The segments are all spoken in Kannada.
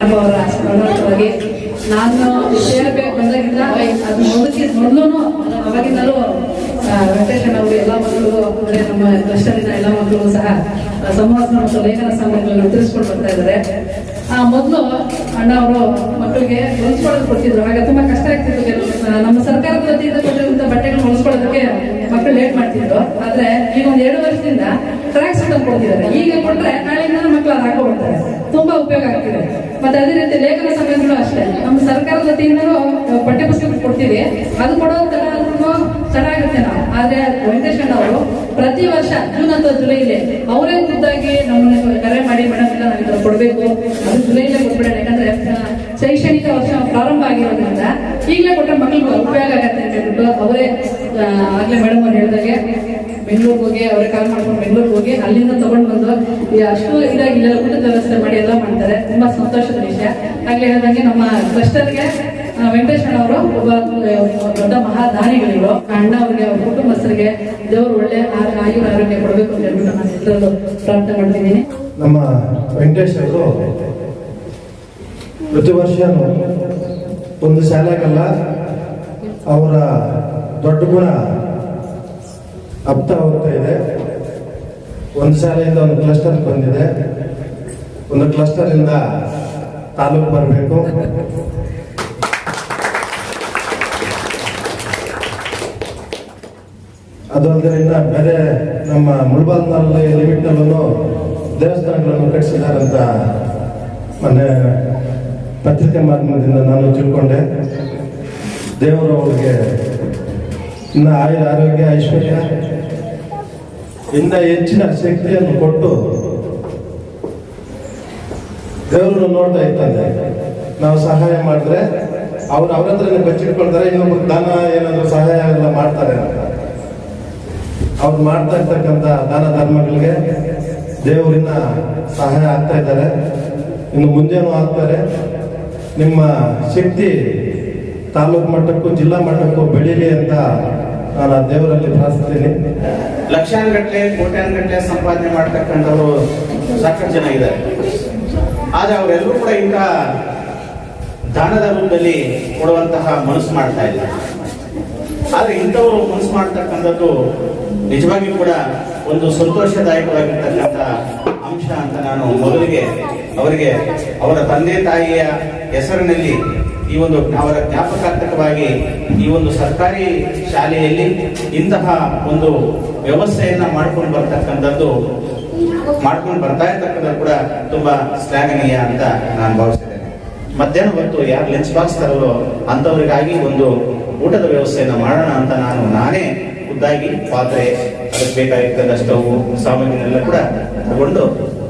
ಅವರ ಬಗ್ಗೆ ನಾನು ಸೇರಬೇಕು ಬಂದಾಗಿಂದ ಅದು ಮೊದಲಿಗೆ ಮೊದಲು ಅವಾಗಿಂದಲೂ ವೆಂಕಟೇಶನ್ ಅವರು ಎಲ್ಲ ಮಕ್ಕಳು ಅಂದರೆ ನಮ್ಮ ಕ್ಲಸ್ಟರಿನ ಎಲ್ಲ ಮಕ್ಕಳು ಸಹ ಸಂವಾದ ಮತ್ತು ಲೇಖನ ಸಂಘಗಳನ್ನು ತಿಳಿಸ್ಕೊಂಡು ಬರ್ತಾ ಇದ್ದಾರೆ. ಆ, ಮೊದಲು ಅಣ್ಣ ಅವರು ಮಕ್ಕಳಿಗೆ ಹೊಲಿಸ್ಕೊಳ್ಳೋದು ಕೊಡ್ತಿದ್ರು. ಹಾಗೆ ತುಂಬಾ ಕಷ್ಟ ಆಗ್ತಿತ್ತು ನಮ್ಮ ಸರ್ಕಾರದ ವತಿಯಿಂದ ಕೊಟ್ಟಿರುವಂತ ಬಟ್ಟೆಗಳನ್ನ ಹೊಲಿಸ್ಕೊಳ್ಳೋದಕ್ಕೆ ಮಕ್ಕಳು ಲೇಟ್ ಮಾಡ್ತಿದ್ರು. ಆದ್ರೆ ಈಗ ಒಂದ್ ಎರಡು ವರ್ಷದಿಂದ ಟ್ರ್ಯಾಕ್ ಸೂಟ್ ಕೊಡ್ತಿದ್ದಾರೆ. ಈಗ ಕೊಟ್ರೆ ನಾಳೆಯಿಂದ ಮಕ್ಕಳು ಉಪಯೋಗ ಆಗ್ತಿದೆ ಮತ್ತೆ ಅದೇ ರೀತಿ ಲೇಖನ ಸಮಯಗಳು ಅಷ್ಟೇ. ನಮ್ಮ ಸರ್ಕಾರದ ವತಿಯಿಂದಲೂ ಪಠ್ಯ ಪುಸ್ತಕ ಕೊಡ್ತೀವಿ. ಅದು ಕೊಡೋ ತರ ಚೆನ್ನಾಗಿರುತ್ತೆ ನಾವು. ಆದ್ರೆ ವೆಂಕಟೇಶನ್ ಅವರು ಪ್ರತಿ ವರ್ಷ, ಜೂನ್ ಅಥವಾ ಜುಲೈಲಿ ಅವರೇ ಖುದ್ದಾಗಿ ನಮ್ಮನ್ನ ಕರೆ ಮಾಡಿ ಮೇಡಮ್ ಎಲ್ಲ ನಾವು ಕೊಡಬೇಕು. ಅದು ಜುಲೈಲೇ ಕೊಟ್ಬಿಡೋಣ. ಯಾಕಂದ್ರೆ ಶೈಕ್ಷಣಿಕ ವರ್ಷ ಪ್ರಾರಂಭ ಆಗಿರೋದ್ರಿಂದ ಈಗಲೇ ಕೊಟ್ಟರೆ ಮಕ್ಕಳಿಗೆ ಉಪಯೋಗ ಆಗತ್ತೆ ಅಂತ ಹೇಳ್ಬಿಟ್ಟು ಅವರೇ ಆಗ್ಲೇ ಮೇಡಮ್ ಅವ್ರು ಹೇಳಿದಾಗೆ. ಬೆಂಗಳೂರಿಗೆ ಹೋಗಿ ಅವರೇ ಕಾಲ್ ಮಾಡ್ಕೊಂಡು ಬೆಂಗಳೂರಿಗೆ ಹೋಗಿ ಅಲ್ಲಿಂದ ತಗೊಂಡು ಬಂದು ಅಷ್ಟು ಇದಾಗಿ ಇಲ್ಲೆಲ್ಲ ಊಟದ ವ್ಯವಸ್ಥೆ ಮಾಡಿ ಎಲ್ಲ ಮಾಡ್ತಾರೆ. ತುಂಬಾ ಸಂತೋಷದ ವಿಷಯ. ಹಾಗೆ ಹೇಳಿದಂಗೆ ನಮ್ಮ ಕ್ಲಸ್ಟರ್ಗೆ ವೆಂಕಟೇಶ್ವರ ಅವರು ಒಬ್ಬ ದೊಡ್ಡ ಮಹಾದಾನಿಗಳಿವರು. ಅಣ್ಣ ಅವ್ರಿಗೆ, ಅವ್ರ ಕುಟುಂಬಸ್ಥರಿಗೆ ದೇವರು ಒಳ್ಳೆ ಆಯುರ ಆರೋಗ್ಯ ಕೊಡಬೇಕು ಅಂತ ಹೇಳ್ಬಿಟ್ಟು ನಾನು ಪ್ರಾರ್ಥನೆ ಮಾಡ್ತಿದ್ದೀನಿ ನಮ್ಮ ವೆಂಕಟೇಶ್ ಅವರು ಪ್ರತಿ ವರ್ಷ ಒಂದು ಶಾಲೆಗಲ್ಲ ಅವರ ದೊಡ್ಡ ಗುಣ. ಹಪ್ತಾ ಹೋಗ್ತಾ ಇದೆ. ಒಂದು ಶಾಲೆಯಿಂದ ಒಂದು ಕ್ಲಸ್ಟರ್ ಬಂದಿದೆ. ಒಂದು ಕ್ಲಸ್ಟರ್ ಇಂದ ತಾಲೂಕು ಬರಬೇಕು. ಅದೊಂದರಿಂದ ಬೇರೆ ನಮ್ಮ ಮುಳ್ಬಾಲ್ನಲ್ಲಿ ಲಿಮಿಟ್ನಲ್ಲೂ ದೇವಸ್ಥಾನಗಳನ್ನು ಕಟ್ಟಿಸಿದಾರಂತ ಮೊನ್ನೆ ಪತ್ರಿಕೆ ಮಾಧ್ಯಮದಿಂದ ನಾನು ತಿಳ್ಕೊಂಡೆ. ದೇವರು ಅವರಿಗೆ ಇನ್ನು ಆಯುಧ, ಆರೋಗ್ಯ, ಐಶ್ವರ್ಯ ಇನ್ನ ಹೆಚ್ಚಿನ ಶಕ್ತಿಯನ್ನು ಕೊಟ್ಟು ದೇವರು ನೋಡ್ತಾ ಇದ್ದಾರೆ ನಾವು ಸಹಾಯ ಮಾಡಿದ್ರೆ ಅವ್ರು ಅವ್ರ ಹತ್ರನೇ ಬಚ್ಚಿಟ್ಕೊಳ್ತಾರೆ, ಇನ್ನೊಬ್ರು ದಾನ ಏನಾದ್ರು ಸಹಾಯ ಎಲ್ಲ ಮಾಡ್ತಾರೆ. ಅಂತ ಅವ್ರು ಮಾಡ್ತಾ ಇರ್ತಕ್ಕಂಥ ದಾನ ಧರ್ಮಗಳಿಗೆ ದೇವರಿನ ಸಹಾಯ ಆಗ್ತಾ ಇದ್ದಾರೆ. ಇನ್ನು ಮುಂದೆನೂ ಆಗ್ತಾರೆ. ನಿಮ್ಮ ಶಕ್ತಿ ತಾಲೂಕು ಮಟ್ಟಕ್ಕೂ ಜಿಲ್ಲಾ ಮಟ್ಟಕ್ಕೂ ಬೆಳೀಲಿ ಅಂತ ನಾನು ಆ ದೇವರಲ್ಲಿ ಪ್ರಾರ್ಥಿಸ್ತೀನಿ ಲಕ್ಷಾನುಗಟ್ಟಲೆ, ಕೋಟ್ಯಾನುಗಟ್ಟಲೆ ಸಂಪಾದನೆ ಮಾಡ್ತಕ್ಕಂಥವ್ರು ಸಾಕಷ್ಟು ಜನ ಇದ್ದಾರೆ. ಆದ್ರೆ ಅವರೆಲ್ಲರೂ ಕೂಡ ಇಂಥ ದಾನದ ರೂಪದಲ್ಲಿ ಕೊಡುವಂತಹ ಮನಸ್ಸು ಮಾಡ್ತಾ ಇಲ್ಲ. ಆದ್ರೆ ಇಂಥವರು ಮನಸ್ಸು ಮಾಡ್ತಕ್ಕಂಥದ್ದು ನಿಜವಾಗಿಯೂ ಕೂಡ ಒಂದು ಸಂತೋಷದಾಯಕವಾಗಿರ್ತಕ್ಕಂಥ ಅಂಶ ಅಂತ ನಾನು ಮೊದಲಿಗೆ ಅವರಿಗೆ, ಅವರ ತಂದೆ ತಾಯಿಯ ಹೆಸರಿನಲ್ಲಿ ಈ ಒಂದು ಅವರ ಜ್ಞಾಪಕಾರ್ಥಕವಾಗಿ ಈ ಒಂದು ಸರ್ಕಾರಿ ಶಾಲೆಯಲ್ಲಿ ಇಂತಹ ಒಂದು ವ್ಯವಸ್ಥೆಯನ್ನು ಮಾಡ್ಕೊಂಡು ಬರ್ತಕ್ಕಂಥದ್ದು, ಮಾಡ್ಕೊಂಡು ಬರ್ತಾ ಇರ್ತಕ್ಕಂಥದ್ದು ಕೂಡ ತುಂಬಾ ಶ್ಲಾಘನೀಯ ಅಂತ ನಾನು ಭಾವಿಸ್ತೇನೆ ಮಧ್ಯಾಹ್ನ ಹೊತ್ತು ಯಾರು ಲಂಚ್ ಬಾಕ್ಸ್ ತರಲು ಅಂತವರಿಗಾಗಿ ಒಂದು ಊಟದ ವ್ಯವಸ್ಥೆಯನ್ನು ಮಾಡೋಣ ಅಂತ ನಾನು ನಾನೇ ಖುದ್ದಾಗಿ ಪಾತ್ರೆ, ಅದಕ್ಕೆ ಬೇಕಾಗಿರ್ತಕ್ಕಂಥ ಸ್ಟವ್ ಸಾಮಗ್ರಿನೆಲ್ಲ ಕೂಡ ತಗೊಂಡು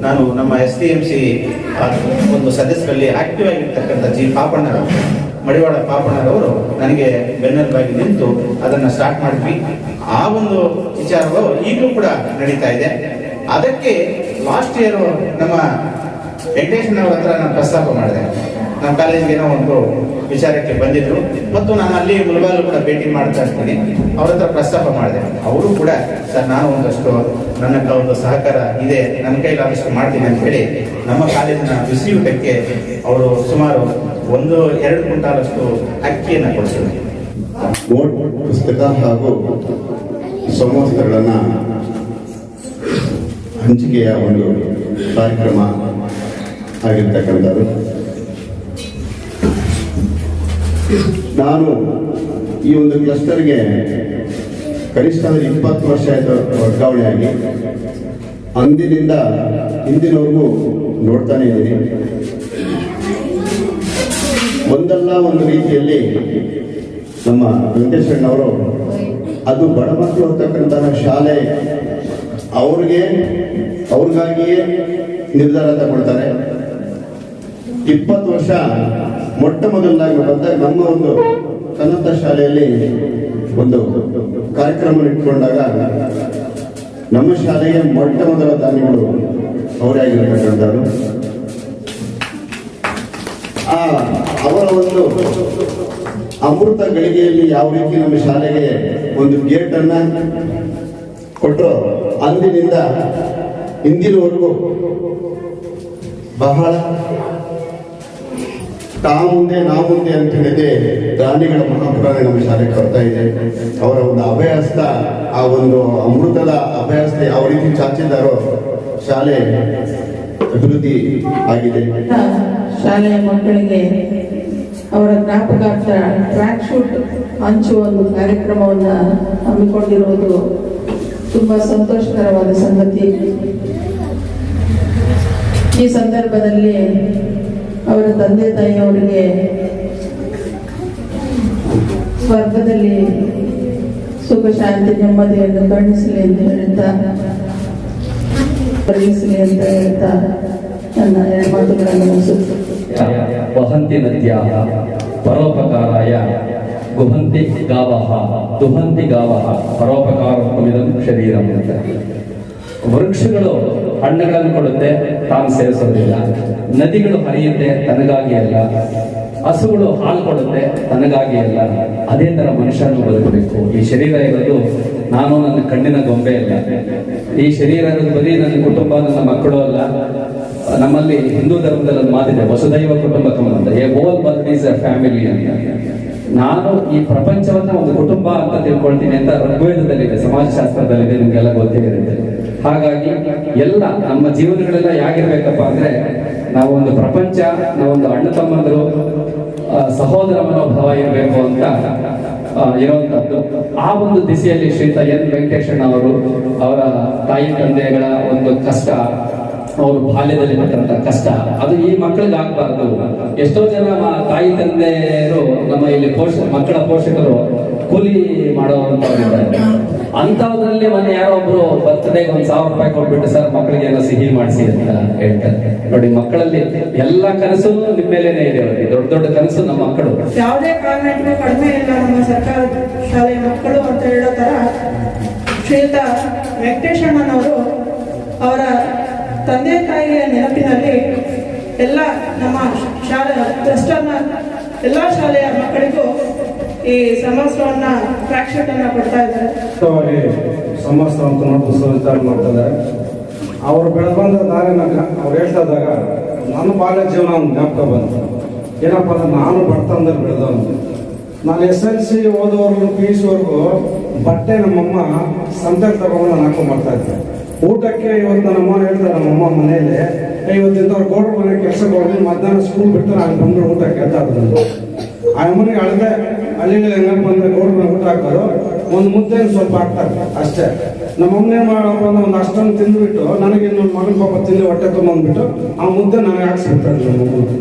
ನಾನು ನಮ್ಮ ಎಸ್ ಡಿ ಎಂ ಸಿ ಒಂದು ಸದಸ್ಯರಲ್ಲಿ ಆಕ್ಟಿವ್ ಆಗಿರ್ತಕ್ಕಂಥ ಜಿ ಪಾಪಣ್ಣರವರು, ಮಡಿವಾಳ ಪಾಪಣ್ಣರವರು ನನಗೆ ಬೆನ್ನೆಲುಬಾಗಿ ನಿಂತು ಅದನ್ನು ಸ್ಟಾರ್ಟ್ ಮಾಡಿದ್ವಿ. ಆ ಒಂದು ವಿಚಾರಗಳು ಈಗಲೂ ಕೂಡ ನಡೀತಾ ಇದೆ. ಅದಕ್ಕೆ ಲಾಸ್ಟ್ ಇಯರ್ ನಮ್ಮ ವೆಂಕಟೇಶ್ವರ ಹತ್ರ ನಾನು ಪ್ರಸ್ತಾಪ ಮಾಡಿದೆ. ನಮ್ಮ ಕಾಲೇಜ್ಗೆ ಏನೋ ಒಂದು ವಿಚಾರಕ್ಕೆ ಬಂದಿದ್ರು. ಮತ್ತು ನಾನು ಅಲ್ಲಿ ಮುಳಬಾಲು ಕೂಡ ಭೇಟಿ ಮಾಡ್ತಾ ಇರ್ತೀನಿ. ಅವ್ರ ಹತ್ರ ಪ್ರಸ್ತಾಪ ಮಾಡಿದೆ. ಅವರು ಕೂಡ, ಸರ್, ನಾನು ಒಂದಷ್ಟು ನನ್ನ ಒಂದು ಸಹಕಾರ ಇದೆ. ನನ್ನ ಕೈಲಾದಷ್ಟು ಮಾಡ್ತೀನಿ ಅಂತ ಹೇಳಿ ನಮ್ಮ ಕಾಲೇಜಿನ ಬಿಸಿಯೂಟಕ್ಕೆ ಅವರು ಸುಮಾರು ಒಂದು, ಎರಡು ಕ್ವಿಂಟಾಲಷ್ಟು ಅಕ್ಕಿಯನ್ನು ಕೊಡಿಸಿದ್ರು. ನೋಟ್ ಪುಸ್ತಕ ಹಾಗೂ ಸಮವಸ್ತ್ರಗಳನ್ನ ಹಂಚಿಕೆಯ ಒಂದು ಕಾರ್ಯಕ್ರಮ ಆಗಿರ್ತಕ್ಕಂಥದ್ದು. ನಾನು ಈ ಒಂದು ಕ್ಲಸ್ಟರ್ಗೆ ಕನಿಷ್ಠ ಅಂದ್ರೆ ಇಪ್ಪತ್ತು ವರ್ಷ ಆಯಿತು ವರ್ಗಾವಣೆ ಆಗಿ. ಅಂದಿನಿಂದ ಇಂದಿನವರೆಗೂ ನೋಡ್ತಾನೆ ಇದ್ದೀನಿ. ಒಂದಲ್ಲ ಒಂದು ರೀತಿಯಲ್ಲಿ ನಮ್ಮ ವೆಂಕಟೇಶ್ವರಣ್ಣವರು ಅದು ಬಡ ಮಕ್ಕಳು ಹೋಗ್ತಕ್ಕಂತಹ ಶಾಲೆ, ಅವ್ರಿಗೆ, ಅವ್ರಿಗಾಗಿಯೇ ನಿರ್ಧಾರ ತಗೊಳ್ತಾರೆ. ಇಪ್ಪತ್ತು ವರ್ಷ ಮೊಟ್ಟ ಮೊದಲಾಗಿ ಬಂದಾಗ ನಮ್ಮ ಒಂದು ಕನ್ನಡ ಶಾಲೆಯಲ್ಲಿ ಒಂದು ಕಾರ್ಯಕ್ರಮ ಇಟ್ಕೊಂಡಾಗ ನಮ್ಮ ಶಾಲೆಯ ಮೊಟ್ಟ ಮೊದಲ ದಾನಿಗಳು ಅವರೇ ಆಗಿರತಕ್ಕಂಥದ್ದು ಆ, ಅವರ ಒಂದು ಅಮೃತ ಗಳಿಗೆಯಲ್ಲಿ ಯಾವ ರೀತಿ ನಮ್ಮ ಶಾಲೆಗೆ ಒಂದು ಗೇಟ್ ಅನ್ನ ಕೊಟ್ಟರು ಅಂದಿನಿಂದ ಇಂದಿನವರೆಗೂ ಬಹಳ ತಾ ಮುಂದೆ ನಾ ಮುಂದೆ ಅಂತ ಹೇಳಿದೆ ದಾನಿಗಳ ಮಹಾಪುರಾಣ ನಮ್ಮ ಶಾಲೆಗೆ ಬರ್ತಾ ಇದೆ. ಅವರ ಒಂದು ಅಭ್ಯಾಸದ ಆ ಒಂದು ಅಮೃತದ ಅಭಯಸ್ತ ಯಾವ ರೀತಿ ಚಾಚಿದ್ದಾರೋ ಶಾಲೆ ಅಭಿವೃದ್ಧಿ ಆಗಿದೆ. ಶಾಲೆಯ ಮಕ್ಕಳಿಗೆ ಅವರ ಜ್ಞಾಪಕಾರ್ಥ ಟ್ರ್ಯಾಕ್ ಶೂಟ್ ಹಂಚುವ ಒಂದು ಕಾರ್ಯಕ್ರಮವನ್ನು ಹಮ್ಮಿಕೊಂಡಿರುವುದು ತುಂಬಾ ಸಂತೋಷಕರವಾದ ಸಂಗತಿ. ಈ ಸಂದರ್ಭದಲ್ಲಿ ಅವರ ತಂದೆ ತಾಯಿಯವರಿಗೆ ಸ್ವರ್ಗದಲ್ಲಿ ಸುಖ, ಶಾಂತಿ, ನೆಮ್ಮದಿಯನ್ನು ಕರುಣಿಸಲಿ ಎಂದು ಹೇಳ್ತಾ, ಕರುಣಿಸಲಿ ಅಂತ ಹೇಳ್ತಾ ನನ್ನ ಮಾತುಗಳನ್ನು ವಸಂತಿ ನದ್ಯಾಹ ಪರೋಪಕಾರಾಯ, ಗುಹಂತಿ ಗಾವಹ, ದುಹಂತಿ ಗಾವಹ, ಪರೋಪಕಾರ ಶರೀರಂ ಅಂತ. ವೃಕ್ಷಗಳು ಹಣ್ಣುಗಳನ್ನು ಕೊಡುತ್ತೆ, ತಾನು ಸೇವಿಸೋದಿಲ್ಲ. ನದಿಗಳು ಹರಿಯುತ್ತೆ, ತನಗಾಗಿ ಅಲ್ಲ. ಹಸುಗಳು ಹಾಲು ಕೊಡುತ್ತೆ, ತನಗಾಗಿ ಅಲ್ಲ. ಅದೇ ತರ ಮನುಷ್ಯನೂ ಬದುಕಬೇಕು. ಈ ಶರೀರ ಇರೋದು ನಾನು ನನ್ನ ಕಣ್ಣಿನ ಗೊಂಬೆ ಅಲ್ಲ. ಈ ಶರೀರ ಬರೀ ನನ್ನ ಕುಟುಂಬ, ನನ್ನ ಮಕ್ಕಳು ಅಲ್ಲ. ನಮ್ಮಲ್ಲಿ ಹಿಂದೂ ಧರ್ಮದಲ್ಲಿ ಒಂದು ಮಾತಿದೆ, ವಸುದೈವ ಕುಟುಂಬಕಂ ಅಂತ. A whole birth is a family ಅಂತ. ನಾನು ಈ ಪ್ರಪಂಚವನ್ನ ಒಂದು ಕುಟುಂಬ ಅಂತ ತಿಳ್ಕೊಳ್ತೀನಿ ಅಂತ ಋಗ್ವೇದದಲ್ಲಿದೆ, ಸಮಾಜಶಾಸ್ತ್ರದಲ್ಲಿದೆ, ನಿಮ್ಗೆಲ್ಲ ಗೊತ್ತಿರುತ್ತೆ ಹಾಗಾಗಿ ಎಲ್ಲ ನಮ್ಮ ಜೀವನಗಳೆಲ್ಲ ಹೇಗಿರ್ಬೇಕಪ್ಪ ಅಂದ್ರೆ ನಾವೊಂದು ಪ್ರಪಂಚ, ನಾವೊಂದು ಅಣ್ಣ ತಮ್ಮಂದರು ಸಹೋದರ ಮನೋಭಾವ ಇರಬೇಕು ಅಂತ ಇರುವಂತದ್ದು. ಆ ಒಂದು ದಿಸೆಯಲ್ಲಿ ಶ್ರೀತ ಎನ್ ವೆಂಕಟೇಶಣ್ಣ ಅವರು, ಅವರ ತಾಯಿ ತಂದೆಗಳ ಒಂದು ಕಷ್ಟ, ಅವರು ಬಾಲ್ಯದಲ್ಲಿ ಪಟ್ಟಂತ ಕಷ್ಟ, ಅದು ಈ ಮಕ್ಕಳಿಗೆ ಆಗ್ಬಾರ್ದು ಎಷ್ಟೋ ಜನ ತಾಯಿ ತಂದೆಯರು ನಮ್ಮ ಇಲ್ಲಿ ಪೋಷಕ ಮಕ್ಕಳ ಪೋಷಕರು ಕೂಲಿ ಮಾಡೋವಂಥವ್ರಿದ್ದಾರೆ ಅಂತವ್ರಲ್ಲಿ ಮನೆ ಯಾರೋ ಒಬ್ರು ಬರ್ತ್ಡೇಗೆ ಒಂದ್ ಸಾವಿರ ರೂಪಾಯಿ ಕೊಟ್ಬಿಟ್ಟು, ಸರ್, ಮಕ್ಕಳಿಗೆ ಎಲ್ಲ ಸಿಹಿ ಮಾಡಿಸಿ ಅಂತ ಹೇಳ್ತಾರೆ. ನೋಡಿ, ಮಕ್ಕಳಲ್ಲಿ ಎಲ್ಲ ಕನಸು ನಿಮ್ಮ ಮೇಲೇನೆ ಇದೆ ಅವರಿಗೆ. ದೊಡ್ಡ ದೊಡ್ಡ ಕನಸು ನಮ್ಮ ಮಕ್ಕಳು. ಯಾವುದೇ ಕಾರಣಕ್ಕೂ ಕಡಿಮೆ ಇಲ್ಲ ನಮ್ಮ ಸರ್ಕಾರ ಶಾಲೆಯ ಮಕ್ಕಳು ಅಂತ ಹೇಳೋ ತರ ಶ್ರೀಯುತ ವೆಂಕಟೇಶಣ್ಣನವರು ಅವರ ತಂದೆ ತಾಯಿಯ ನೆನಪಿನಲ್ಲಿ ಎಲ್ಲ ನಮ್ಮ ಶಾಲೆ ಟ್ರಸ್ಟನ್ನ ಎಲ್ಲ ಶಾಲೆಯ ಮಕ್ಕಳಿಗೂ ಈ ಸಮವಸ್ತ್ರವನ್ನ ಟ್ರ್ಯಾಕ್ ಶೂಟನ್ನು ಕೊಡ್ತಾ ಇದ್ದಾರೆ. ಮುಕ್ತವಾಗಿ ಸಮಸ್ತ ಅಂತ ನೋಡಿ ವಿಚಾರ ಮಾಡ್ತಿದ್ದಾರೆ ಅವರು ಬೆಳೆದು ಬಂದ ಅವ್ರು ಹೇಳ್ತಾ ಇದ್ದಾಗ, ನನ್ನ ಬಾಲ್ಯ ಜೀವನ ಒಂದು ಜ್ಞಾಪಕ ಬಂತು. ಏನಪ್ಪ ಅಂದ್ರೆ ನಾನು ಬರ್ತಂದ್ರೆ ಬೆಳೆದವನು. ನಾನು ಎಸ್ ಎಲ್ ಸಿ ಓದೋವರೆಗೂ, ಪಿ ಸಿವರೆಗೂ ಬಟ್ಟೆ ನಮ್ಮಮ್ಮ ಸಂತೆಗೆ ತಗೊಂಡು ನಾನು ಹಾಕೊಂಡ್ ಮಾಡ್ತಾ ಇದ್ದೆ. ಊಟಕ್ಕೆ ಇವತ್ತು ನಮ್ಮಮ್ಮ ಹೇಳ್ತಾರೆ, ನಮ್ಮಮ್ಮ ಮನೆಯಲ್ಲಿ "ಏ, ಇವತ್ತಿಂದವ್ರು ಗೌಡ್ರ ಮನೆ ಕೆಲಸಕ್ಕೆ ಹೋಗಿ ಮಧ್ಯಾಹ್ನ ಸ್ಕೂಲ್ ಬಿಡ್ತಾರೆ ಅಲ್ಲಿ ಬಂದು ಊಟ ಅದನ್ನು ಆ ಅಮ್ಮನಿಗೆ ಅಳದೆ ಅಲ್ಲಿ ಹೆಂಗಪ್ಪ ಅಂದ್ರೆ ಗೌಡ್ರ ಊಟ ಹಾಕೋರು ಒಂದು ಮುದ್ದೆ ಸ್ವಲ್ಪ ಹಾಕ್ತಾರೆ ಅಷ್ಟೇ. ನಮ್ಮ ಅಮ್ಮನೇ ಮಾಡಪ್ಪ ಅಂದ್ರೆ ಒಂದು ಅಷ್ಟೊಂದು ತಿಂದ್ಬಿಟ್ಟು ನನಗೆ ಇನ್ನೊಂದು ಮಗನ ಪಾಪ ತಿಂದು ಹೊಟ್ಟೆ ತೊಗೊಂಡ್ಬಿಟ್ಟು ಆ ಮುದ್ದೆ ನನಗೆ ಹಾಕ್ಸ್ಬಿಡ್ತಾರೆ ನಮ್ಮ ಅಮ್ಮ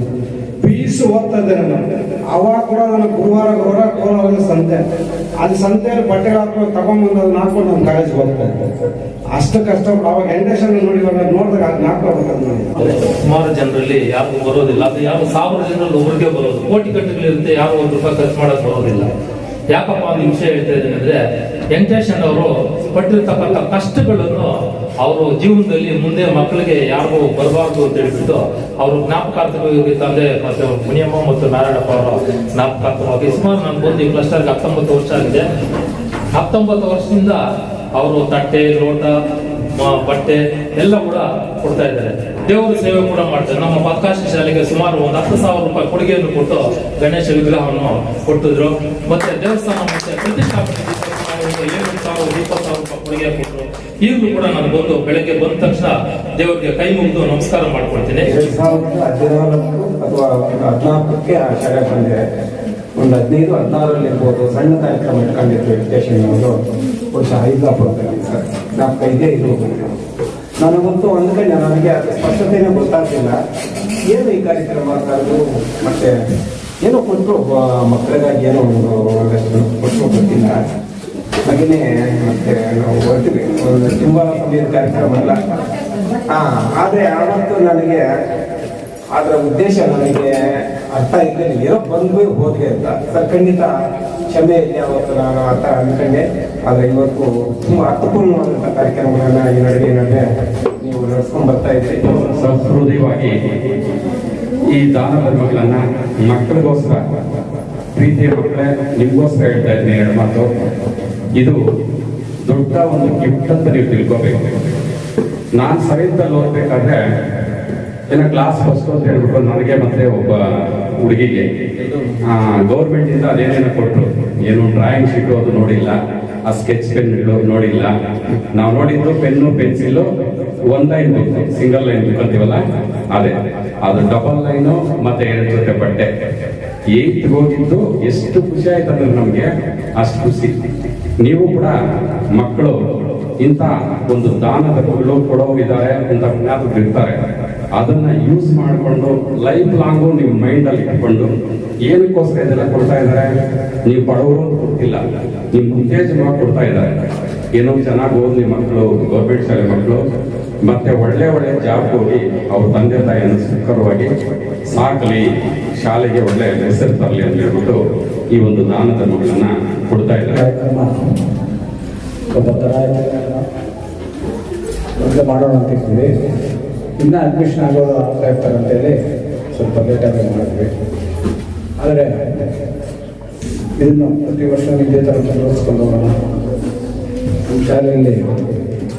ಪೀಸ್ ಓದ್ತಾ ಇದ್ದೇನೆ ನಾನು. ಅವಾಗ ಕೂಡ ನಾನು ಗುರುವಾರ ಗುರುವಾರ ಕೋಲಾರ ಸಂತೆ. ಅಲ್ಲಿ ಸಂತೆಯಲ್ಲಿ ಬಟ್ಟೆಗಳು ಹಾಕೊಂಡು ತಗೊಂಡ್ಬಂದು ಅದನ್ನ ಹಾಕೊಂಡು ನಾನು ಕಾಲೇಜ್ಗೆ ಹೋಗ್ತಾ ಇದ್ದೆ. ಅಷ್ಟು ಕಷ್ಟಪಟ್ಟು ಅವಾಗ ನೋಡಿ ಇವಾಗ ನೋಡಿದಾಗ ಅದು ನಾಲ್ಕು ಸುಮಾರು ಜನರಲ್ಲಿ ಯಾರು ಬರೋದಿಲ್ಲ. ಅದು ಯಾರು ಸಾವಿರ ಜನರಲ್ಲಿ ಒಬ್ಬರಿಗೆ ಬರೋದು. ಕೋಟಿ ಕಟ್ಟುಗಳಿರುತ್ತೆ, ಯಾರು ಒಂದು ರೂಪಾಯಿ ಖರ್ಚು ಮಾಡೋಕೆ ಬರೋದಿಲ್ಲ. ಯಾಕಪ್ಪ ಒಂದು ವಿಷಯ ಹೇಳ್ತಾ ಇದ್ದೀನಿ ಅಂದ್ರೆ ವೆಂಕಟೇಶನ್ ಅವರು ಪಟ್ಟಿರ್ತಕ್ಕಂಥ ಕಷ್ಟಗಳನ್ನು ಅವರು ಜೀವನದಲ್ಲಿ ಮುಂದೆ ಮಕ್ಕಳಿಗೆ ಯಾರಿಗೂ ಬರಬಾರ್ದು ಅಂತ ಹೇಳ್ಬಿಟ್ಟು ಅವರು ಜ್ಞಾಪಕಾರ್ಥವಾಗಿ ತಂದೆ ಮತ್ತೆ ಮುನಿಯಮ್ಮ ಮತ್ತು ನಾರಾಯಣಪ್ಪ ಅವರ ಜ್ಞಾಪಕಾರ್ಥವಾಗಿ ಸುಮಾರು ನಾನು ಬಂದು ಈ ಕ್ಲಸ್ಟರ್ಗೆ ಹತ್ತೊಂಬತ್ತು ವರ್ಷ ಆಗಿದೆ. ಹತ್ತೊಂಬತ್ತು ವರ್ಷದಿಂದ ಅವರು ತಟ್ಟೆ, ಲೋಟ ಬಟ್ಟೆ ಎಲ್ಲ ಕೂಡ ಕೊಡ್ತಾ ಇದ್ದಾರೆ. ದೇವರ ಸೇವೆ ಕೂಡ ಮಾಡ್ತಾರೆ. ನಮ್ಮ ಪಕ್ಕಾಶಿ ಶಾಲೆಗೆ ಸುಮಾರು ಒಂದು ಹತ್ತು ಸಾವಿರ ರೂಪಾಯಿ ಕೊಡುಗೆಯನ್ನು ಕೊಟ್ಟು ಗಣೇಶ ವಿಗ್ರಹವನ್ನು ಕೊಟ್ಟಿದ್ರು. ಮತ್ತೆ ದೇವಸ್ಥಾನ ಮತ್ತೆ ಪ್ರತಿಷ್ಠಾಪನೆ ಏಳು ಸಾವಿರ, ಇಪ್ಪತ್ತು ಸಾವಿರ ರೂಪಾಯಿ ಕೊಡುಗೆ ಕೊಟ್ಟರು. ಈಗಲೂ ಕೂಡ ನಾನು ಬಂದು ಬೆಳಗ್ಗೆ ಬಂದ ತಕ್ಷಣ ದೇವರಿಗೆ ಕೈ ಮುಗಿದು ನಮಸ್ಕಾರ ಮಾಡ್ಕೊಳ್ತೀನಿ. ಒಂದು ಹದಿನಾಲ್ಕಕ್ಕೆ ಶಾಲೆ ಬಂದೆ ಒಂದು ಹದಿನೈದು, ಹದಿನಾರರಲ್ಲಿ ಸಣ್ಣ ಕಾರ್ಯಕ್ರಮ ಇಟ್ಕೊಂಡಿದ್ರು ಎಜುಕೇಶನ್ ಅವರು. ವರ್ಷ ಹೈದರಾಬಾದಲ್ಲಿ ಸರ್ ಕೈದೇ ಇದು ನನಗಂತೂ ಒಂದು ಕಡೆ ನನಗೆ ಅದು ಸ್ಪಷ್ಟತೆನೇ ಗೊತ್ತಾಗ್ತಿಲ್ಲ ಏನು ಈ ಕಾರ್ಯಕ್ರಮ ಕರೆದು ಮತ್ತೆ ಏನೋ ಕೊಟ್ಟರು ಮಕ್ಕಳಿಗಾಗಿ ಏನೋ ಕೊಟ್ಟರು ಗೊತ್ತಿಲ್ಲ. ಹಾಗೆಯೇ ಮತ್ತೆ ನಾವು ಹೊರಟಿವಿ. ತುಂಬ ಸಮಯದ ಕಾರ್ಯಕ್ರಮ ಅಲ್ಲ. ಹಾ ಆದ್ರೆ ಆವತ್ತು ನನಗೆ ಅದರ ಉದ್ದೇಶ ನನಗೆ ಅರ್ಥ ನೀವು ಏನೋ ಬಂದ್ವಿ ಹೋದ್ವಿ ಅಂತ. ಸರ್, ಖಂಡಿತ ಕ್ಷಮೆ ಇದೆ ಅವತ್ತು ನಾನು ಅರ್ಥ ಅಂದ್ಕೊಂಡೆ. ಆದ್ರೆ ಇವತ್ತು ತುಂಬಾ ಅರ್ಥಪೂರ್ಣವಾದಂಥ ಕಾರ್ಯಕ್ರಮಗಳನ್ನ ಈ ನಡುವೆ ನಡುವೆ ನೀವು ನಡೆಸ್ಕೊಂಡ್ ಬರ್ತಾ ಇದ್ರೆ. ಸಹೃದಯವಾಗಿ ಈ ದಾನ ಧರ್ಮಗಳನ್ನ ಮಕ್ಕಳಿಗೋಸ್ಕರ, ಪ್ರೀತಿಯ ಮಕ್ಕಳೇ, ನಿಮಗೋಸ್ಕರ ಹೇಳ್ತಾ ಇದ್ದೀನಿ ಎರಡು ಮಾತು. ಇದು ದೊಡ್ಡ ಒಂದು ಗಿಫ್ಟ್ ಅಂತ ನೀವು ತಿಳ್ಕೋಬೇಕು. ನಾನು ಸೆವೆಂತಲ್ಲಿ ಓದ್ಬೇಕಾದ್ರೆ ಏನೋ ಕ್ಲಾಸ್ ಫಸ್ಟ್ ಅಂತ ಹೇಳ್ಬಿಟ್ಟು ನನಗೆ ಮತ್ತೆ ಒಬ್ಬ ಹುಡುಗಿಗೆ ಗೌರ್ಮೆಂಟ್ ಇಂದ ಅದೇನೇನೋ ಕೊಟ್ಟರು ಏನು ಡ್ರಾಯಿಂಗ್ ಶೀಟು ಅದು ನೋಡಿಲ್ಲ, ಆ ಸ್ಕೆಚ್ ಪೆನ್ ನೋಡಿಲ್ಲ. ನಾವು ನೋಡಿದ್ದು pen pencil one line single line book ಅದೇ. ಅದು ಡಬಲ್ ಲೈನು ಮತ್ತೆ ಎರಡು ಜೊತೆ ಬಟ್ಟೆ. ಏತ್ ಹೋಗಿದ್ದು ಎಷ್ಟು ಖುಷಿ ಆಯ್ತು ನಮ್ಗೆ ಅಷ್ಟು ಖುಷಿ. ನೀವು ಕೂಡ ಮಕ್ಕಳು ಇಂಥ ಒಂದು ದಾನದ ಕೊಡೋ ಇದ್ದಾರೆ ಅಂತ ಜ್ಞಾಪಕರು ಇರ್ತಾರೆ ಅದನ್ನ ಯೂಸ್ ಮಾಡಿಕೊಂಡು ಲೈಫ್ ಲಾಂಗು ನಿಮ್ಮ ಮೈಂಡ್ ಅಲ್ಲಿ ಇಟ್ಕೊಂಡು ಏನಕ್ಕೋಸ್ಕರ ಇದೆಲ್ಲ ಕೊಡ್ತಾ ಇದ್ದಾರೆ? ನೀವು ಬಡವರು ಕೊಟ್ಟಿಲ್ಲ ನಿಮ್ಮ ನಿಮ್ ಉತ್ತೇಜನವಾಗಿ ಕೊಡ್ತಾ ಇದ್ದಾರೆ. ಏನೋ ಚೆನ್ನಾಗಿ ಓದಿ ಮಕ್ಕಳು ಗೌರ್ಮೆಂಟ್ ಶಾಲೆ ಮಕ್ಕಳು ಮತ್ತೆ ಒಳ್ಳೆ ಒಳ್ಳೆ ಜಾಬ್ ಹೋಗಿ ಅವ್ರ ತಂದೆ ತಾಯಿಯನ್ನು ಸುಖರವಾಗಿ ಸಾಕಲಿ, ಶಾಲೆಗೆ ಒಳ್ಳೆ ಹೆಸರು ತರಲಿ ಅಂತ ಹೇಳ್ಬಿಟ್ಟು ಈ ಒಂದು ದಾನ ಧರ್ಮಗಳನ್ನ ಕೊಡ್ತಾ ಇದ್ದಾರೆ. ಮಾಡೋಣ ಅಂತ ಇನ್ನೂ ಅಡ್ಮಿಷನ್ ಆಗೋದು ಆಗ್ತಾ ಇರ್ತಾರೆ ಅಂತೇಳಿ ಸ್ವಲ್ಪ ಲೇಟಾಗಿ ಮಾಡಿದ್ವಿ. ಆದರೆ ಇದನ್ನು ಪ್ರತಿ ವರ್ಷ ಇದೇ ಥರ ಮುಂದುವರಿಸ್ಕೊಂಡು ಹೋಗೋಣ. ನಮ್ಮ ಶಾಲೆಯಲ್ಲಿ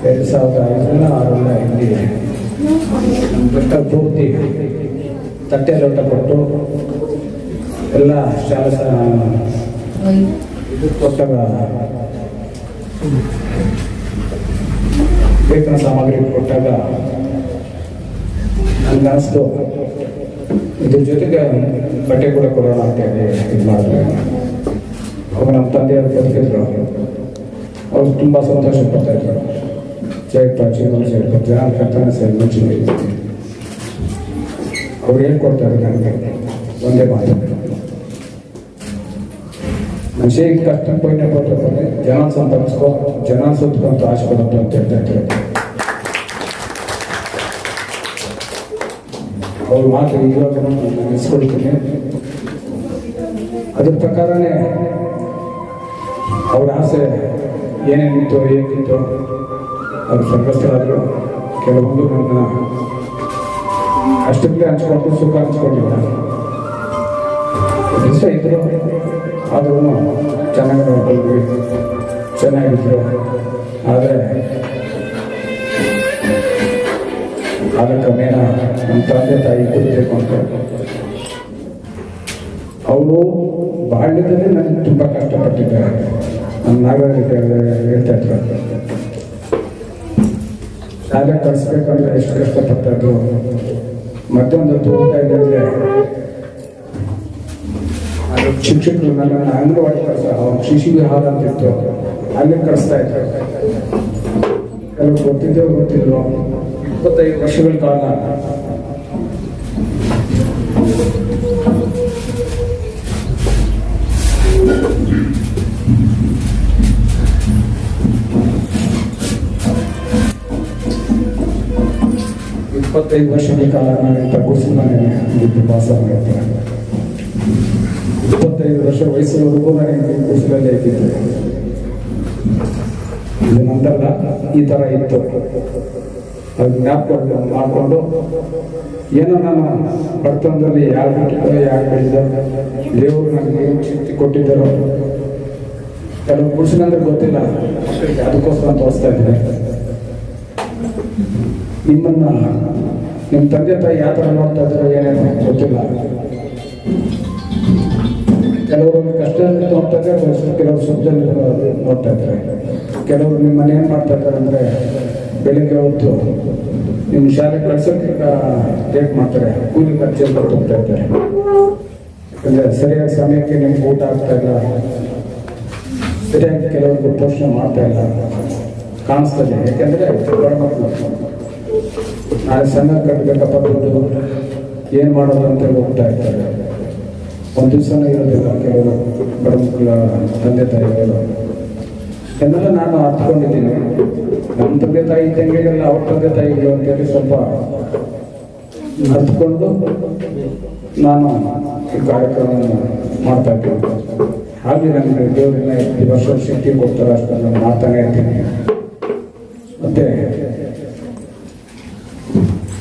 ಎರಡು ಸಾವಿರದ ಐದರಿಂದ ಆರರಿಂದ ಇಲ್ಲಿ ನಮ್ಮ ಬೆಟ್ಟ ಪೂರ್ತಿ ತಟ್ಟೆ ಲೋಟ ಕೊಟ್ಟು ಎಲ್ಲ ಶಾಲೆ ಕೊಟ್ಟಾಗ ಲೇಖನ ಸಾಮಗ್ರಿ ಕೊಟ್ಟಾಗ ನನ್ಗೆ ಅನಿಸ್ತು, ಇದ್ರ ಜೊತೆಗೆ ಬಟ್ಟೆ ಕೂಡ ಕೊಡೋಣ ಅಂತೇಳಿ ಇದು ಮಾಡಿದ್ರೆ ಅವಾಗ ನಮ್ಮ ತಂದೆಯವರು ಬದುಕಿದ್ರು. ಅವ್ರು ತುಂಬ ಸಂತೋಷ ಪಡ್ತಾ ಇದ್ರು ಜಯಪ್ಪ ಜೀವನ ಸೇರ್ತಾರೆ ಜನ ಕರ್ತನ ಸೇರಿ ಮುಂಚೆ ಅವ್ರು ಏನು ಕೊಡ್ತಾರೆ ನನಗೆ? ಒಂದೇ ಮಾತು. ಮನುಷ್ಯ ಕಷ್ಟ ಪುಣ್ಯ ಕೊಟ್ಟರೆ ಜನ ಸಂಪಾದಿಸ್ಕೋ ಜನ ಸುತ್ತಕೊಂತ ಆಶೆ ಪಡೋದು ಅಂತ ಹೇಳ್ತಾ ಇದ್ರು. ಅವ್ರ ಮಾತು ಇವಾಗ ನಾನು ನೆನೆಸ್ಕೊಳ್ತೀನಿ ಅದ್ರ ಪ್ರಕಾರನೇ ಅವ್ರ ಆಸೆ ಏನೇನಿತ್ತು ಏನಿತ್ತು ಅವ್ರು ಸಂಕಷ್ಟರಾದರು ಕೆಲವೊಂದು ನನ್ನ ಅಷ್ಟಕ್ಕೆ ಹಂಚ್ಕೊಂಡು, ಸುಖ ಹಂಚ್ಕೊಂಡಿಲ್ಲ. ದಿವಸ ಇದ್ರು, ಆದ್ರೂ ಚೆನ್ನಾಗಿ ನೋಡ್ಕೊಂಡ್ವಿ. ಚೆನ್ನಾಗಿದ್ರು. ಆದರೆ ಆದ ಕ್ರಮೇಣ ನಮ್ಮ ತಂದೆ ತಾಯಿ ಕುರಿಬೇಕು ಅಂತ ಅವರು ಬಾಲ್ಯದಲ್ಲಿ ನನಗೆ ತುಂಬ ಕಷ್ಟಪಟ್ಟಿದ್ದಾರೆ. ನನ್ನ ನಾಗರಿಕ ಹೇಳ್ತಾ ಇದ್ರು. ಶಾಲೆ ಕಳಿಸ್ಬೇಕಂದ್ರೆ ಎಷ್ಟು ಕಷ್ಟಪಟ್ಟದ್ದು. ಮತ್ತೊಂದು ತೋರ್ತಾ ಇದೆ ಅಂದ್ರೆ, ಅದು ಶಿಕ್ಷಕರು ನನ್ನ ಅಂಗನವಾಡಿ ಕಳಿಸ ಶಿಶು ವಿಹಾರ ಅಂತ ಇತ್ತು. ಅಲ್ಲಿ ಕಳಿಸ್ತಾ ಇದ್ರು. ಕೆಲವು ಗೊತ್ತಿದ್ದೋ ಗೊತ್ತಿದ್ರು. ಇಪ್ಪತ್ತೈದು ವರ್ಷಗಳ ಕಾಲ. ಇಪ್ಪತ್ತೈದು ವರ್ಷಗಳ ಕಾಲ ನಾನು ಗುಡಿಸಿದ ಮನೆ ಬಿದ್ದು ವಾಸ ಇಪ್ಪತ್ತೈದು ವರ್ಷ ವಯಸ್ಸಿನವರೆಗೂ ನನಗೆ ಕುಸಿಲಲ್ಲೇ ಇದ್ದಿದ್ದೆ ಇದು ನಂತರ ಈ ಥರ ಇತ್ತು. ಮಾಡಿಕೊಂಡು, ಏನೋ ನಾನು ಬಡತನದಲ್ಲಿ ಯಾರು ಬಿಟ್ಟಿದ್ದೋ ಯಾರು ಬೆಳೆದೋ ದೇವರು ನನಗೆ ಏನು ಶಕ್ತಿ ಕೊಟ್ಟಿದ್ದಾರೋ ಕೆಲವು ಪುರುಷನಂದ್ರೆ ಗೊತ್ತಿಲ್ಲ, ಅದಕ್ಕೋಸ್ಕರ ತೋರಿಸ್ತಾ ಇದ್ದೀನಿ. ನಿಮ್ಮನ್ನ, ನಿಮ್ಮ ತಂದೆ ತಾಯಿ ಯಾವ ಥರ ನೋಡ್ತಾ ಇದ್ದಾರೋ ಏನೇನು ಗೊತ್ತಿಲ್ಲ. ಕೆಲವರು ಕಷ್ಟ ನೋಡ್ತಾ ಇದ್ರೆ ಕೆಲವರು ಸುಖದಲ್ಲಿ ನೋಡ್ತಾ ಇದ್ದಾರೆ. ಕೆಲವರು ನಿಮ್ಮನ್ನ ಮನೆ ಏನು ಮಾಡ್ತಾ ಇದ್ದಾರೆ ಅಂದರೆ ಬೆಳಿಗ್ಗೆ ಹೊತ್ತು ನಿಮ್ಮ ಶಾಲೆ ಕಳ್ಸೋಕ್ಕೆ ಲೇಟ್ ಮಾಡ್ತಾರೆ. ಕೂಲಿ ಖರ್ಚು ಹೋಗ್ತಾ ಇದ್ದಾರೆ. ಅಂದರೆ ಸರಿಯಾದ ಸಮಯಕ್ಕೆ ನಿಮ್ಗೆ ಊಟ ಆಗ್ತಾ ಇಲ್ಲ. ಸರಿಯಾಗಿ ಕೆಲವೊಂದು ಪೋಷಣೆ ಮಾಡ್ತಾ ಇಲ್ಲ. ಕಾಣಿಸ್ತದೆ. ಯಾಕೆಂದರೆ ನಾಳೆ ಸಣ್ಣ ಕಟ್ಟಬೇಕಪ್ಪ ದುಡ್ಡು ಏನು ಮಾಡೋದು ಅಂತ ಹೇಳಿ ಹೋಗ್ತಾ ಇರ್ತಾರೆ ಒಂದು ದಿವಸನೂ ಇರೋದಿಲ್ಲ ಕೆಲವರು ಬಡ ಮಕ್ಕಳ ತಂದೆ ತಾಯಿಗಳು. ಇದನ್ನೆಲ್ಲ ನಾನು ಅರ್ಥಕೊಂಡಿದ್ದೀನಿ ನಮ್ಮ ತಂದೆ ತಾಯಿ ತಂಗಿಗೆಲ್ಲ ಅವ್ರ ತಂದೆ ತಾಯಿಗಳು ಅಂತೇಳಿ ಸ್ವಲ್ಪ ಅರ್ಥಕೊಂಡು ನಾನು ಈ ಕಾರ್ಯಕ್ರಮವನ್ನು ಮಾಡ್ತಾ ಇದ್ದೀನಿ. ಹಾಗೆ ನನಗೆ ದೇವರನ್ನ ಈ ವರ್ಷ ಶಕ್ತಿ ಕೊಡ್ತಾರೆ ಅಷ್ಟನ್ನು ಮಾಡ್ತಾನೆ ಇರ್ತೀನಿ. ಮತ್ತೆ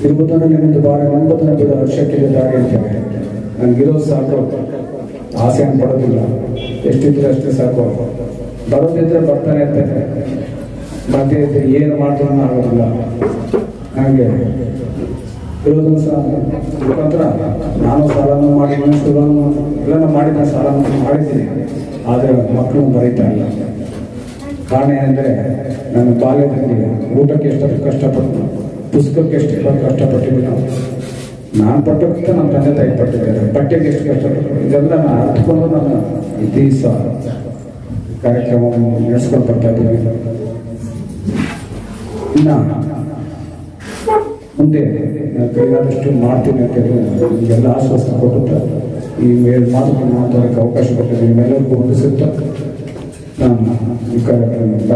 ಇರುವುದನ್ನು ನಿಮ್ಮದು ಬಾರಿ ಒಂಬತ್ತನೇ ಬಿಡ ಲಕ್ಷಕ್ಕೆ ದಾರಿ ಅಂತೇನೆ ನನಗಿರೋದು ಸಾಕು. ಆಸೆಯನ್ನು ಪಡೋದಿಲ್ಲ. ಎಷ್ಟಿದ್ರೆ ಅಷ್ಟೇ ಸಾಕು. ಬರೋದಿದ್ರೆ ಬರ್ತಾನೆ ಇರ್ತೇನೆ ಮತ್ತೆ ಏನು ಮಾಡ್ತಾನೆ ಆಗೋದಿಲ್ಲ ಹಾಗೆ ಇರೋದನ್ನು ಸಹ ಮುಖಾಂತರ ನಾನು ಸಾಲನ್ನು ಮಾಡಿದ್ದೀನಿ ಸುಲನ್ನು ಎಲ್ಲ ಮಾಡಿದ ಸಾಲನೂ ಮಾಡಿದ್ದೀನಿ. ಆದರೆ ಮಕ್ಕಳು ಬರೀತಾ ಇಲ್ಲ. ಕಾರಣ ಏನಂದರೆ ನನ್ನ ಬಾಲ್ಯದಲ್ಲಿ ಊಟಕ್ಕೆ ಎಷ್ಟು ಕಷ್ಟಪಟ್ಟು, ಪುಸ್ತಕಕ್ಕೆ ಎಷ್ಟು ನಾವು. ನಾನು ಪಟ್ಟಕ್ಕಿಂತ ನಮ್ಮ ತಂದೆ ತಾಯಿ ಪಟ್ಟಿದ್ದಾರೆ. ಬಟ್ಟೆಗೆ ಎಷ್ಟು ಕಷ್ಟಪಟ್ಟು, ಇದೆಲ್ಲ ನಾನು ಅರ್ಥಕೊಂಡು ನಾನು ಇತಿಹಾಸ ಕಾರ್ಯಕ್ರಮವನ್ನು ನಡೆಸ್ಕೊಂಡು ಬರ್ತಾ ಇದ್ದೀನಿ ಇನ್ನು ಮುಂದೆ ಕೈಲಾದಷ್ಟು ಮಾಡ್ತೀನಿ ಅಂತ ಹೇಳಿ ನಿಮಗೆಲ್ಲ ಆಶ್ವಾಸನೆ ಕೊಡುತ್ತಾ ಈ ಮೇಲ್ ಮಾತುಗಳನ್ನು ಮಾತಾಡೋಕ್ಕೆ ಅವಕಾಶ ಕೊಟ್ಟಿದ್ದೀನಿ ನಿಮ್ಮೆಲ್ಲರಿಗೂ ಹೊಂದಿಸುತ್ತಾ ನಾನು ಈ ಕಾರ್ಯಕ್ರಮ